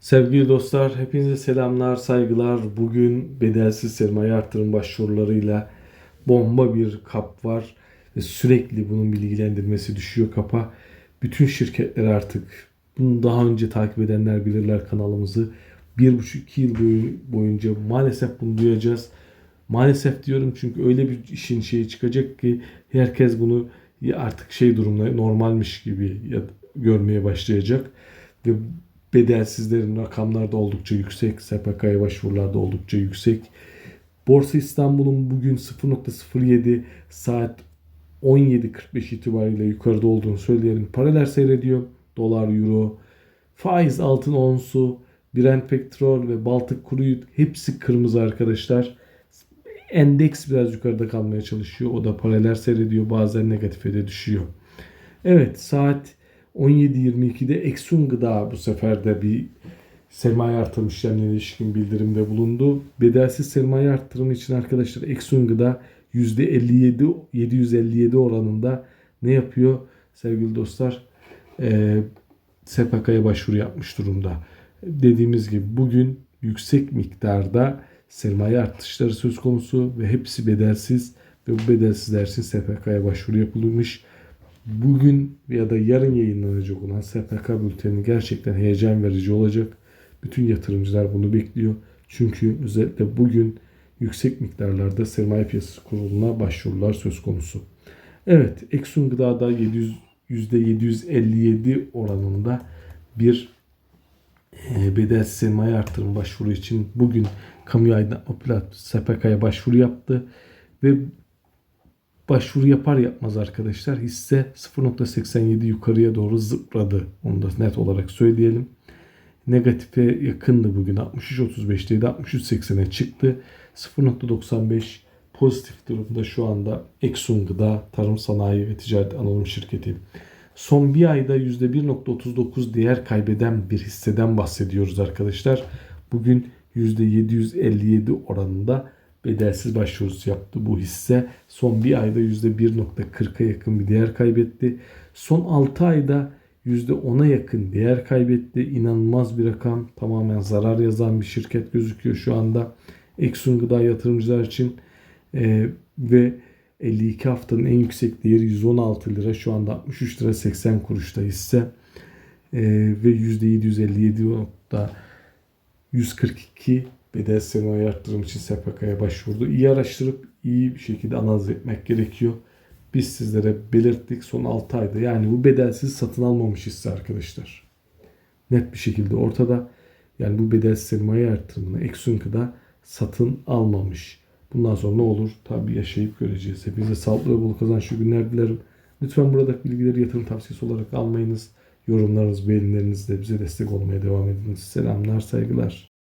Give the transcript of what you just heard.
Sevgili dostlar, hepinize selamlar, saygılar. Bugün bedelsiz sermaye artırım başvurularıyla bomba bir kap var. Ve sürekli bunun bilgilendirmesi düşüyor kapa. Bütün şirketler artık, bunu daha önce takip edenler bilirler kanalımızı. Bir buçuk iki yıl boyu- boyunca maalesef bunu duyacağız. Maalesef diyorum çünkü öyle bir işin şeyi çıkacak ki herkes bunu artık şey durumda normalmiş gibi görmeye başlayacak. Ve bedelsizlerin rakamları da oldukça yüksek. SPK'ya başvurular da oldukça yüksek. Borsa İstanbul'un bugün 0.07 saat 17.45 itibariyle yukarıda olduğunu söyleyelim. Paralel seyrediyor. Dolar, euro, faiz altın onsu, Brent petrol ve Baltık kuru hepsi kırmızı arkadaşlar. Endeks biraz yukarıda kalmaya çalışıyor. O da paralel seyrediyor. Bazen negatife de düşüyor. Evet saat 17.22'de Exxon Gıda bu sefer de bir sermaye artırım işlemlerine ilişkin bildirimde bulundu. Bedelsiz sermaye artırımı için arkadaşlar Exxon Gıda %57 757 oranında ne yapıyor sevgili dostlar? Ee, SPK'ya başvuru yapmış durumda. Dediğimiz gibi bugün yüksek miktarda sermaye artışları söz konusu ve hepsi bedelsiz ve bu bedelsizler için SPK'ya başvuru yapılmış. Bugün ya da yarın yayınlanacak olan SPK bülteni gerçekten heyecan verici olacak. Bütün yatırımcılar bunu bekliyor. Çünkü özellikle bugün yüksek miktarlarda sermaye piyasası kuruluna başvurular söz konusu. Evet, Exxon Gıda'da 700 %757 oranında bir e, bedelsiz sermaye artırım başvuru için bugün kamu aydınlatma SPK'ya başvuru yaptı ve başvuru yapar yapmaz arkadaşlar hisse 0.87 yukarıya doğru zıpladı. Onu da net olarak söyleyelim. Negatife yakındı bugün 63.35'teydi 63.80'e çıktı. 0.95 pozitif durumda şu anda Exxon Gıda Tarım Sanayi ve Ticaret Anonim Şirketi. Son bir ayda %1.39 değer kaybeden bir hisseden bahsediyoruz arkadaşlar. Bugün %757 oranında bedelsiz başvurusu yaptı bu hisse. Son bir ayda %1.40'a yakın bir değer kaybetti. Son 6 ayda %10'a yakın değer kaybetti. İnanılmaz bir rakam. Tamamen zarar yazan bir şirket gözüküyor şu anda. Exxon Gıda yatırımcılar için Ee, ve 52 haftanın en yüksek değeri 116 lira. Şu anda 63 lira 80 kuruşta hisse. Ee, ve %757 nokta 142 bedel sermaye için SPK'ya başvurdu. İyi araştırıp iyi bir şekilde analiz etmek gerekiyor. Biz sizlere belirttik son 6 ayda. Yani bu bedelsiz satın almamış hisse arkadaşlar. Net bir şekilde ortada. Yani bu bedelsiz sermaye artırımını Exxon'da satın almamış. Bundan sonra ne olur? Tabii yaşayıp göreceğiz. Hepinize sağlıklı ve bol kazançlı günler dilerim. Lütfen buradaki bilgileri yatırım tavsiyesi olarak almayınız. Yorumlarınız, beğenilerinizle bize destek olmaya devam ediniz. Selamlar, saygılar.